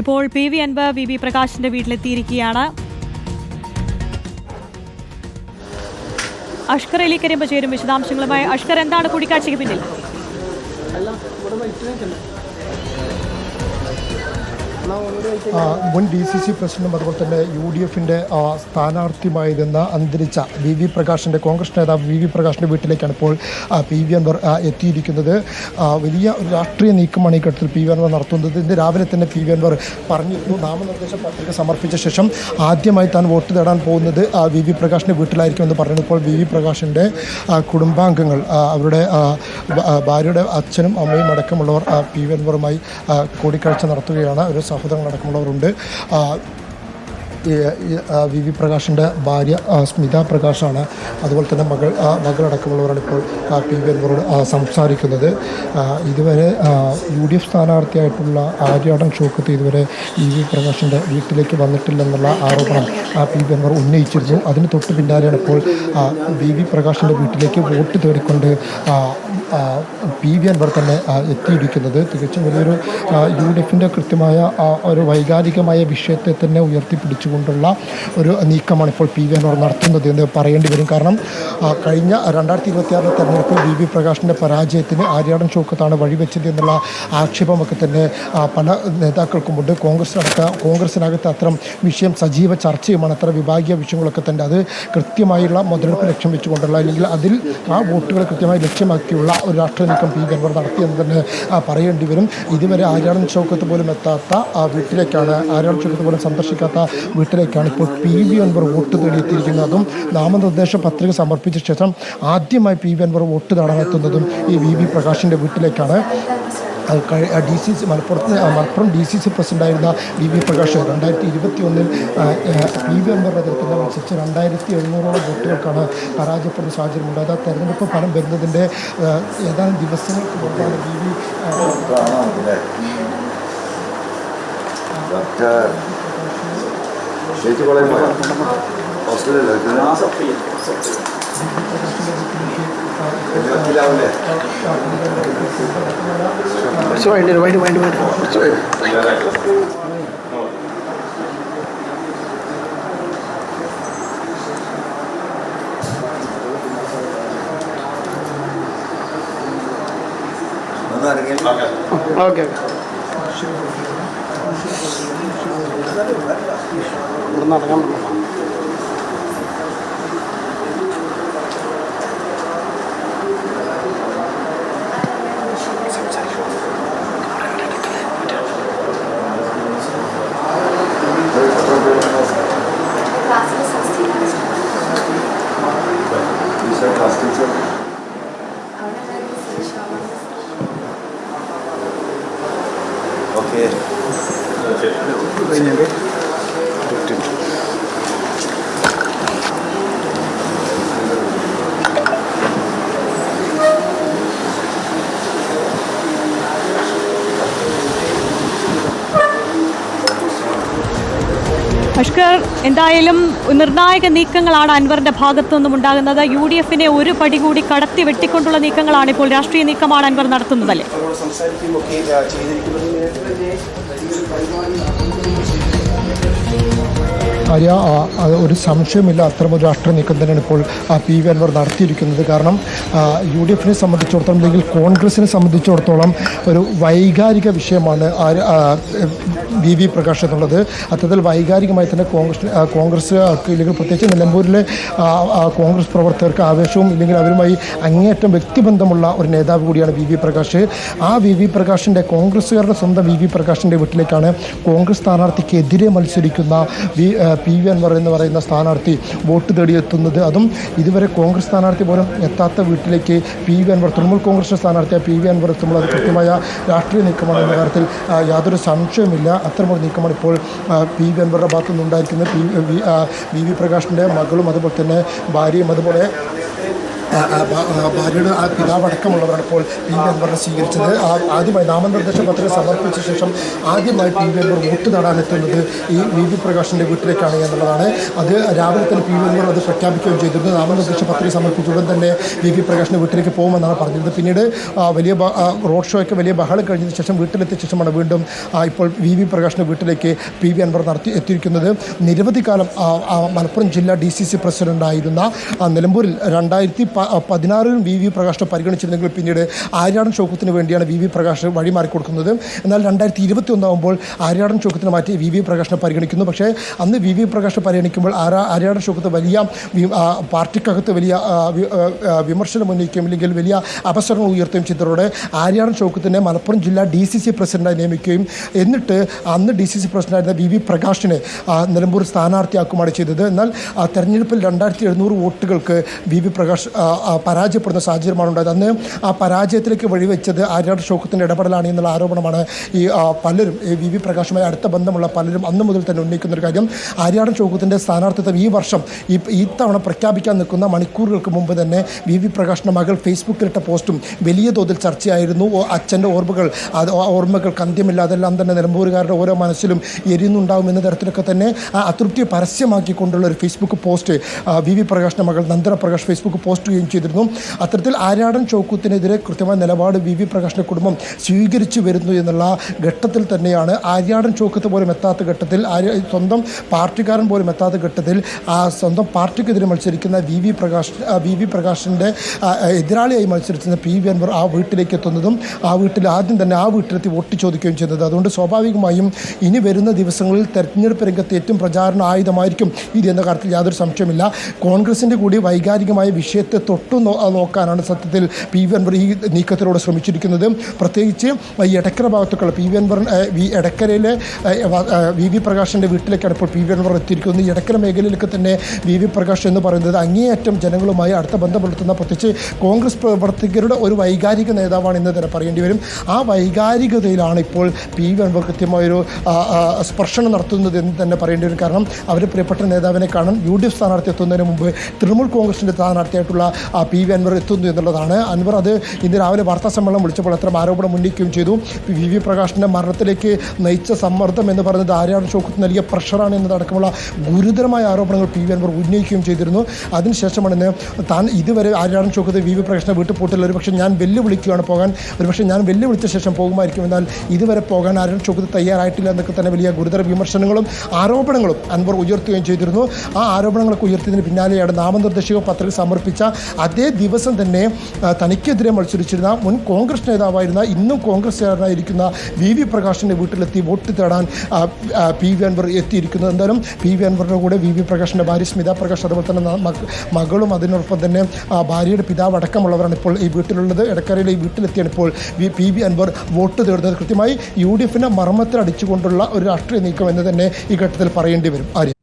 ഇപ്പോൾ P V അൻപ് V V പ്രകാശിന്റെ വീട്ടിലെത്തിയിരിക്കുകയാണ്. അഷ്കർ അലി കരിമ്പ ചേരും വിശദാംശങ്ങളുമായി. അഷ്കർ എന്താണ് കൂടിക്കാഴ്ചയ്ക്ക് പിന്നിൽ? മുൻ ഡി സി സി പ്രസിഡന്റും അതുപോലെ തന്നെ യു ഡി എഫിന്റെ സ്ഥാനാർത്ഥിയുമായിരുന്ന അന്തരിച്ച വി വി പ്രകാശിന്റെ കോൺഗ്രസ് നേതാവ് വി വി പ്രകാശിന്റെ വീട്ടിലേക്കാണ് ഇപ്പോൾ പി വി അൻവർ എത്തിയിരിക്കുന്നത്. വലിയ ഒരു രാഷ്ട്രീയ നീക്കമാണ് ഈ ഘട്ടത്തിൽ പി വി അൻവർ നടത്തുന്നത്. ഇന്ന് രാവിലെ തന്നെ പി വി അൻവർ പറഞ്ഞിരുന്നു നാമനിർദ്ദേശ പത്രിക സമർപ്പിച്ച ശേഷം ആദ്യമായി താൻ വോട്ട് തേടാൻ പോകുന്നത് വി വി പ്രകാശിന്റെ വീട്ടിലായിരിക്കുമെന്ന് പറഞ്ഞു ഇപ്പോൾ വി വി പ്രകാശിന്റെ കുടുംബാംഗങ്ങൾ അവരുടെ ഭാര്യയുടെ അച്ഛനും അമ്മയും അടക്കമുള്ളവർ പി വി അൻവറുമായി കൂടിക്കാഴ്ച നടത്തുകയാണ്. ഒരു ആ, വി വി പ്രകാശിന്റെ ഭാര്യ സ്മിത പ്രകാശാണ്. അതുപോലെ തന്നെ മകൾ മകളടക്കമുള്ളവരാണ് ഇപ്പോൾ പി വി എന്നിവരോട് സംസാരിക്കുന്നത്. ഇതുവരെ യു ഡി എഫ് സ്ഥാനാർത്ഥിയായിട്ടുള്ള ആര്യാടൻ ഷോക്കത്ത് ഇതുവരെ വി വി പ്രകാശിന്റെ വീട്ടിലേക്ക് വന്നിട്ടില്ലെന്നുള്ള ആരോപണം പി വി എന്നിവർ ഉന്നയിച്ചിരുന്നു. അതിന് തൊട്ട് പിന്നാലെയാണ് ഇപ്പോൾ വി വി പ്രകാശിന്റെ വീട്ടിലേക്ക് വോട്ട് തേടിക്കൊണ്ട് പി വി അൻവർ തന്നെ എത്തിയിരിക്കുന്നത്. തികച്ചും വലിയൊരു യു ഡി എഫിന്റെ കൃത്യമായ ഒരു വൈകാരികമായ വിഷയത്തെ തന്നെ ഉയർത്തിപ്പിടിച്ചുകൊണ്ടുള്ള ഒരു നീക്കമാണ് ഇപ്പോൾ പി വി അൻവർ നടത്തുന്നത് എന്ന് പറയേണ്ടി വരും. കാരണം കഴിഞ്ഞ രണ്ടായിരത്തി ഇരുപത്തിയാറിലെ തെരഞ്ഞെടുപ്പ് വി വി പ്രകാശിന്റെ പരാജയത്തിന് ആര്യാടൻ ചോക്കത്താണ് വഴിവെച്ചത് എന്നുള്ള ആക്ഷേപമൊക്കെ തന്നെ പല നേതാക്കൾക്കുമുണ്ട്. കോൺഗ്രസിനടക്ക കോൺഗ്രസിനകത്ത് അത്തരം വിഷയം സജീവ ചർച്ചയുമാണ്. അത്ര വിഭാഗീയ വിഷയങ്ങളൊക്കെ തന്നെ അത് കൃത്യമായുള്ള മുതലെടുപ്പ് ലക്ഷ്യം വെച്ചുകൊണ്ടുള്ള അല്ലെങ്കിൽ അതിൽ ആ വോട്ടുകൾ കൃത്യമായി ലക്ഷ്യമാക്കിയുള്ള ഒരു രാഷ്ട്രീയ നീക്കം പി ഗവർണർ നടത്തിയെന്ന് തന്നെ പറയേണ്ടി വരും. ഇതുവരെ ആര്യാടൻ ചൗക്കത്ത് പോലും എത്താത്ത ആ വീട്ടിലേക്കാണ് ആര്യാടൻ ചൗക്കത്ത് പോലും സന്ദർശിക്കാത്ത വീട്ടിലേക്കാണ് ഇപ്പോൾ പി വി അൻവർ വോട്ട് തേടിയെത്തിയിരിക്കുന്നത്. നാമനിർദ്ദേശ പത്രിക സമർപ്പിച്ച ശേഷം ആദ്യമായി പി വി അൻവർ വോട്ട് തേടാനെത്തുന്നതും ഈ വി വി പ്രകാശിന്റെ വീട്ടിലേക്കാണ്. ഡി സി സി മലപ്പുറത്ത് മലപ്പുറം ഡി സി സി പ്രസിഡന്റായിരുന്ന വി വി പ്രകാശ് രണ്ടായിരത്തി ഇരുപത്തി ഒന്നിൽ പി വി അൻവറിന്റെ നേതൃത്വത്തിൽ മത്സരിച്ച് രണ്ടായിരത്തി എഴുന്നൂറോളം വോട്ടുകൾക്കാണ് പരാജയപ്പെടുന്ന സാഹചര്യം ഉണ്ടായത് ആ തെരഞ്ഞെടുപ്പ് ഫലം വരുന്നതിന്റെ ഏതാനും ദിവസങ്ങൾക്ക് മുമ്പാണ് വി വി വക്കീലാവല്ലേ കുറച്ച് വരും വേണ്ടി വേണ്ടി വേണ്ടി കുറച്ച് ഓക്കെ. ഓക്കെ ഇവിടെ നടക്കാൻ പറ്റില്ല. എന്തായാലും നിർണായക നീക്കങ്ങളാണ് അൻവറിന്റെ ഭാഗത്തു നിന്നും ഉണ്ടാകുന്നത്. യു ഡി എഫിനെ ഒരു പടി കൂടി കടത്തി വെട്ടിക്കൊണ്ടുള്ള നീക്കങ്ങളാണ് ഇപ്പോൾ രാഷ്ട്രീയ നീക്കമാണ് അൻവർ നടത്തുന്നതല്ലേ ഈ ഒരു സംശയമില്ല. അത്തരമൊരു രാഷ്ട്രീയ നീക്കം തന്നെയാണ് ഇപ്പോൾ പി വി അൻവർ നടത്തിയിരിക്കുന്നത്. കാരണം യു ഡി എഫിനെ സംബന്ധിച്ചിടത്തോളം അല്ലെങ്കിൽ കോൺഗ്രസിനെ സംബന്ധിച്ചിടത്തോളം ഒരു വൈകാരിക വിഷയമാണ് വി വി പ്രകാശ് എന്നുള്ളത്. അത്തരത്തിൽ വൈകാരികമായി തന്നെ കോൺഗ്രസ് കോൺഗ്രസ് ഇല്ലെങ്കിൽ പ്രത്യേകിച്ച് നിലമ്പൂരിലെ കോൺഗ്രസ് പ്രവർത്തകർക്ക് ആവേശവും ഇല്ലെങ്കിൽ അവരുമായി അങ്ങേയറ്റം വ്യക്തിബന്ധമുള്ള ഒരു നേതാവ് കൂടിയാണ് വി വി പ്രകാശ്. ആ വി വി പ്രകാശിന്റെ കോൺഗ്രസ്സുകാരുടെ സ്വന്തം വി വി പ്രകാശിന്റെ വീട്ടിലേക്കാണ് കോൺഗ്രസ് സ്ഥാനാർത്ഥിക്കെതിരെ മത്സരിക്കുന്ന വി പി വി അൻവർ എന്ന് പറയുന്ന സ്ഥാനാർത്ഥി വോട്ട് തേടിയെത്തുന്നത്. അതും ഇതുവരെ കോൺഗ്രസ് സ്ഥാനാർത്ഥി പോലും എത്താത്ത വീട്ടിലേക്ക് P V Anvar Trinamool Congress സ്ഥാനാർത്ഥിയായ P V Anwar എത്തുമ്പോൾ അത് കൃത്യമായ രാഷ്ട്രീയ നീക്കമാണ് എന്ന കാര്യത്തിൽ യാതൊരു സംശയമില്ല അത്തരമൊരു നീക്കമാണ് ഇപ്പോൾ പി വി അൻവറുടെ ഭാഗത്തു നിന്നുണ്ടായിരിക്കുന്നത് പി വി വി പ്രകാശിന്റെ മകളും അതുപോലെ തന്നെ ഭാര്യയും അതുപോലെ ആ, ആ, പിതാവ് അടക്കമുള്ളവരാണ് ഭാര്യയുടെ ഇപ്പോൾ പി വി അൻവറിനെ സ്വീകരിച്ചത്. ആദ്യമായി നാമനിർദ്ദേശ പത്രിക സമർപ്പിച്ച ശേഷം ആദ്യമായി പി വി അൻവർ വോട്ട് നേടാനെത്തുന്നത് ഈ വി വി പ്രകാശിന്റെ വീട്ടിലേക്കാണ് എന്നുള്ളതാണ്. അത് രാവിലെ തന്നെ പി വി അൻവർ അത് പ്രഖ്യാപിക്കുകയും ചെയ്തിരുന്നു നാമനിർദ്ദേശ പത്രിക സമർപ്പിച്ച ഉടൻ തന്നെ വി വി പ്രകാശിന്റെ വീട്ടിലേക്ക് പോകുമെന്നാണ് പറഞ്ഞിരുന്നത്. പിന്നീട് വലിയ റോഡ് ഷോയ്ക്ക് വലിയ ബഹളം കഴിഞ്ഞതിന് ശേഷം വീട്ടിലെത്തിയ ശേഷമാണ് വീണ്ടും ഇപ്പോൾ വി വി പ്രകാശിന്റെ വീട്ടിലേക്ക് പി വി അൻവർ നടത്തി എത്തിയിരിക്കുന്നത്. നിരവധി കാലം മലപ്പുറം ജില്ലാ ഡി സി സി പ്രസിഡന്റായിരുന്ന നിലമ്പൂരിൽ രണ്ടായിരത്തി പ- പതിനാറിലും വി വി പ്രകാശിനെ പരിഗണിച്ചിരുന്നെങ്കിൽ പിന്നീട് ആര്യാടൻ ചോക്കത്തിന് വേണ്ടിയാണ് വി വി പ്രകാശ് വഴിമാറി കൊടുക്കുന്നത്. എന്നാൽ രണ്ടായിരത്തി ഇരുപത്തി ഒന്നാകുമ്പോൾ ആര്യാടൻ ചോക്കത്തിന് മാറ്റി വി വി പ്രകാശിനെ പരിഗണിക്കുന്നു. പക്ഷേ അന്ന് വി വി പ്രകാശ് പരിഗണിക്കുമ്പോൾ ആരാ ആര്യാടൻ ചോക്കത്ത് വലിയ പാർട്ടിക്കകത്ത് വലിയ വിമർശനം ഉന്നയിക്കുകയും അല്ലെങ്കിൽ വലിയ അപസരങ്ങൾ ഉയർത്തുകയും ചെയ്തതോടെ ആര്യാടൻ ചോക്കത്തിനെ മലപ്പുറം ജില്ലാ ഡി സി സി പ്രസിഡന്റായി നിയമിക്കുകയും എന്നിട്ട് അന്ന് ഡി സി സി പ്രസിഡന്റായിരുന്ന വി വി പ്രകാശിനെ നിലമ്പൂർ സ്ഥാനാർത്ഥിയാക്കുമാണ് ചെയ്തത്. എന്നാൽ തെരഞ്ഞെടുപ്പിൽ രണ്ടായിരത്തി എഴുന്നൂറ് വോട്ടുകൾക്ക് വി വി പ്രകാശ് പരാജയപ്പെടുന്ന സാഹചര്യമാണ് ഉണ്ടായത്. അന്ന് ആ പരാജയത്തിലേക്ക് വഴിവെച്ചത് ആര്യാട് ഷൗക്കത്തിന്റെ ഇടപെടലാണ് എന്നുള്ള ആരോപണമാണ് ഈ പലരും വി വി പ്രകാശുമായി അടുത്ത ബന്ധമുള്ള പലരും അന്ന് മുതൽ തന്നെ ഉന്നയിക്കുന്ന ഒരു കാര്യം. ആര്യാടൻ ഷൗക്കത്തിന്റെ സ്ഥാനാർത്ഥിത്വം ഈ വർഷം ഈ ഈ തവണ പ്രഖ്യാപിക്കാൻ നിൽക്കുന്ന മണിക്കൂറുകൾക്ക് മുമ്പ് തന്നെ വി വി പ്രകാശിന്റെ മകൾ ഫേസ്ബുക്കിലിട്ട പോസ്റ്റും വലിയ തോതിൽ ചർച്ചയായിരുന്നു. അച്ഛന്റെ ഓർമ്മകൾ അത് ഓർമ്മകൾക്ക് അന്ത്യമില്ല അതെല്ലാം തന്നെ നിലമ്പൂരുകാരുടെ ഓരോ മനസ്സിലും എരിയുന്നുണ്ടാവും എന്ന തരത്തിലൊക്കെ തന്നെ ആ അതൃപ്തിയെ പരസ്യമാക്കിക്കൊണ്ടുള്ള ഒരു ഫേസ്ബുക്ക് പോസ്റ്റ് വി വി പ്രകാശിന്റെ മകൾ നന്ദന പ്രകാശ് ഫേസ്ബുക്ക് പോസ്റ്റ് ചെയ്യുകയും ചെയ്തിരുന്നു. അത്തരത്തിൽ ആര്യാടൻ ചോക്കൂത്തിനെതിരെ കൃത്യമായ നിലപാട് വി വി പ്രകാശിന്റെ കുടുംബം സ്വീകരിച്ചു വരുന്നു എന്നുള്ള ഘട്ടത്തിൽ തന്നെയാണ് ആര്യാടൻ ചോക്കത്ത് പോലും എത്താത്ത ഘട്ടത്തിൽ ആര്യ സ്വന്തം പാർട്ടിക്കാരൻ പോലും എത്താത്ത ഘട്ടത്തിൽ ആ സ്വന്തം പാർട്ടിക്കെതിരെ മത്സരിക്കുന്ന V V Prakash V V പ്രകാശിന്റെ എതിരാളിയായി മത്സരിച്ചിരുന്ന പി വി അൻവർ ആ വീട്ടിലേക്ക് എത്തുന്നതും ആ വീട്ടിൽ ആദ്യം തന്നെ ആ വീട്ടിലെത്തി വോട്ട് ചോദിക്കുകയും ചെയ്യുന്നത് അതുകൊണ്ട് സ്വാഭാവികമായും ഇനി വരുന്ന ദിവസങ്ങളിൽ തെരഞ്ഞെടുപ്പ് രംഗത്ത് ഏറ്റവും പ്രചാരണ ആയുധമായിരിക്കും ഇത് എന്ന കാര്യത്തിൽ യാതൊരു സംശയമില്ല കോൺഗ്രസിന്റെ കൂടി വൈകാരികമായ വിഷയത്തെ തൊട്ടു നോക്കാനാണ് സത്യത്തിൽ പി വി അൻവർ ഈ നീക്കത്തിലൂടെ ശ്രമിച്ചിരിക്കുന്നത്. പ്രത്യേകിച്ച് ഈ എടക്കര ഭാഗത്തുള്ള പി വി അൻവർ വി എടക്കരയിലെ വ- വി പ്രകാശിന്റെ വീട്ടിലേക്കാണ് ഇപ്പോൾ പി വി അൻവർ എത്തിയിരിക്കുന്നത്. ഈ എടക്കര മേഖലയിലൊക്കെ തന്നെ വി വി പ്രകാശ് എന്ന് പറയുന്നത് അങ്ങേയറ്റം ജനങ്ങളുമായി അടുത്ത ബന്ധം പുലർത്തുന്ന പ്രത്യേകിച്ച് കോൺഗ്രസ് പ്രവർത്തകരുടെ ഒരു വൈകാരിക നേതാവാണ് എന്ന് തന്നെ പറയേണ്ടി വരും. ആ വൈകാരികതയിലാണ് ഇപ്പോൾ പി വി അൻവർ കൃത്യമായൊരു സ്പർശനം നടത്തുന്നത് എന്ന് തന്നെ പറയേണ്ടി വരും. കാരണം അവരുടെ പ്രിയപ്പെട്ട നേതാവിനെ കാണാൻ യു ഡി എഫ് സ്ഥാനാർത്ഥി എത്തുന്നതിന് മുമ്പ് തൃണമൂൽ കോൺഗ്രസിന്റെ സ്ഥാനാർത്ഥിയായിട്ടുള്ള പി വി അൻവർ എത്തുന്നു എന്നുള്ളതാണ്. അൻവർ അത് ഇന്ന് രാവിലെ വാർത്താ സമ്മേളനം വിളിച്ചപ്പോൾ അത്തരം ആരോപണം ഉന്നയിക്കുകയും ചെയ്തു. വി വി പ്രകാശിന്റെ മരണത്തിലേക്ക് നയിച്ച സമ്മർദ്ദം എന്ന് പറയുന്നത് ആര്യാട് ഷോക്കത്ത് നൽകിയ പ്രഷറാണ് എന്നതടക്കമുള്ള ഗുരുതരമായ ആരോപണങ്ങൾ പി വി അൻവർ ഉന്നയിക്കുകയും ചെയ്തിരുന്നു. അതിനുശേഷമാണ് ഇന്ന് താൻ ഇതുവരെ ആര്യാടൻ ചോക്കത്ത് വി വി പ്രകാശിനെ വീട്ടിൽ പോയിട്ടില്ല. ഒരു പക്ഷേ ഞാൻ വെല്ലുവിളിക്കുകയാണ് പോകാൻ. ഒരു പക്ഷേ ഞാൻ വെല്ലുവിളിച്ച ശേഷം പോകുമായിരിക്കും. എന്നാൽ ഇതുവരെ പോകാൻ ആര്യാടൻ ചോക്കത്ത് തയ്യാറായിട്ടില്ല എന്നൊക്കെ തന്നെ വലിയ ഗുരുതര വിമർശനങ്ങളും ആരോപണങ്ങളും അൻവർ ഉയർത്തുകയും ചെയ്തിരുന്നു. ആ ആരോപണങ്ങളൊക്കെ ഉയർത്തിയതിന് പിന്നാലെയാണ് നാമനിർദ്ദേശക പത്രിക സമർപ്പിച്ച അതേ ദിവസം തന്നെ തനിക്കെതിരെ മത്സരിച്ചിരുന്ന മുൻ കോൺഗ്രസ് നേതാവായിരുന്ന ഇന്നും കോൺഗ്രസ് കോൺഗ്രസ്സുകാരനായിരിക്കുന്ന വി വി പ്രകാശിന്റെ വീട്ടിലെത്തി വോട്ട് തേടാൻ പി വി അൻവർ എത്തിയിരിക്കുന്നത്. എന്തായാലും പി വി അൻവറിന്റെ കൂടെ വി വി പ്രകാശിന്റെ ഭാര്യ സ്മിത പ്രകാശ് അതുപോലെ തന്നെ മകളും അതിനോടൊപ്പം തന്നെ ഭാര്യയുടെ പിതാവ് അടക്കമുള്ളവരാണ് ഇപ്പോൾ ഈ വീട്ടിലുള്ളത്. ഇടക്കരയിലെ ഈ വീട്ടിലെത്തിയാണ് ഇപ്പോൾ പി വി അൻവർ വോട്ട് തേടുന്നത്. കൃത്യമായി യു ഡി എഫിനെ മർമ്മത്തിൽ അടിച്ചുകൊണ്ടുള്ള ഒരു രാഷ്ട്രീയ നീക്കം എന്ന് തന്നെ ഈ ഘട്ടത്തിൽ പറയേണ്ടി വരും. ആര്യ?